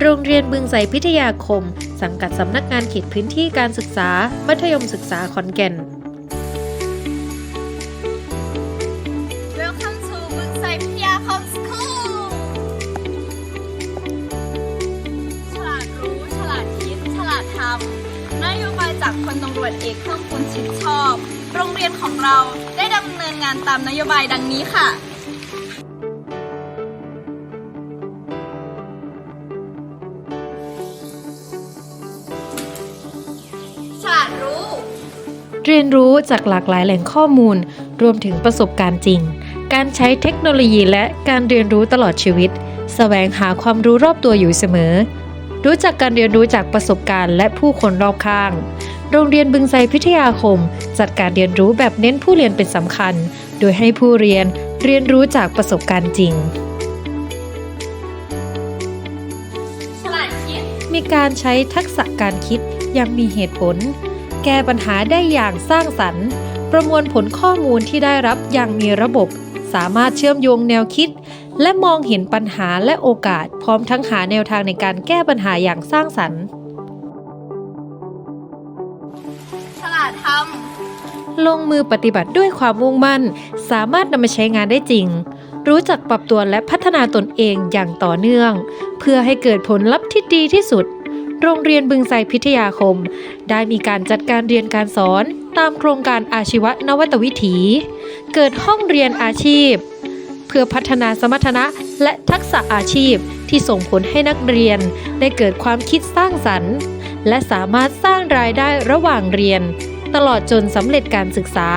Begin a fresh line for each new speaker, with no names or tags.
โรงเรียนบึงไสพิทยาคม สังกัดสำนักงานเขตพื้นที่การศึกษา มัธยมศึกษาขอนแก่น
Welcome to บึงไซพิทยาคมสคูลฉลาดรู้ ฉลาดคิด ฉลาดทำนโยบายจากพลตำรวจเอกเพิ่มพูนชิดชอบ โรงเรียนของเราได้ดำเนินงานตามนโยบายดังนี้ค่ะ
เรียนรู้จากหลากหลายแหล่งข้อมูล รวมถึงประสบการณ์จริง การใช้เทคโนโลยีและการเรียนรู้ตลอดชีวิตแสวงหาความรู้รอบตัวอยู่เสมอ รู้จักการเรียนรู้จากประสบการณ์และผู้คนรอบข้าง โรงเรียนบึงไซพิทยาคม จัดการเรียนรู้แบบเน้นผู้เรียนเป็นสำคัญ โดยให้ผู้เรียนเรียนรู้จากประสบการณ์จริง
ฉลาดคิด
มีการใช้ทักษะการคิดอยังมีเหตุผล แก้ปัญหาได้อย่างสร้างสรรค์ ประมวลผลข้อมูลที่ได้รับอย่างมีระบบ สามารถเชื่อมโยงแนวคิด และมองเห็นปัญหาและโอกาส พร้อมทั้งหาแนวทางในการแก้ปัญหาอย่างสร้างสรรค์
ฉลาดท
ลงมือปฏิบัติด้วยความมุ่งมั่น สามารถนำมาใช้งานได้จริงรู้จักปรับตัวและพัฒนาตนเองอย่างต่อเนื่อง เพื่อให้เกิดผลลัพธ์ที่ดีที่สุด โรงเรียนบึงไซพิทยาคม ได้มีการจัดการเรียนการสอนตามโครงการอาชีวะนวัตวิถี เกิดห้องเรียนอาชีพ เพื่อพัฒนาสมรรถนะและทักษะอาชีพที่ส่งผลให้นักเรียนได้เกิดความคิดสร้างสรรค์ และสามารถสร้างรายได้ระหว่างเรียน ตลอดจนสำเร็จการศึกษา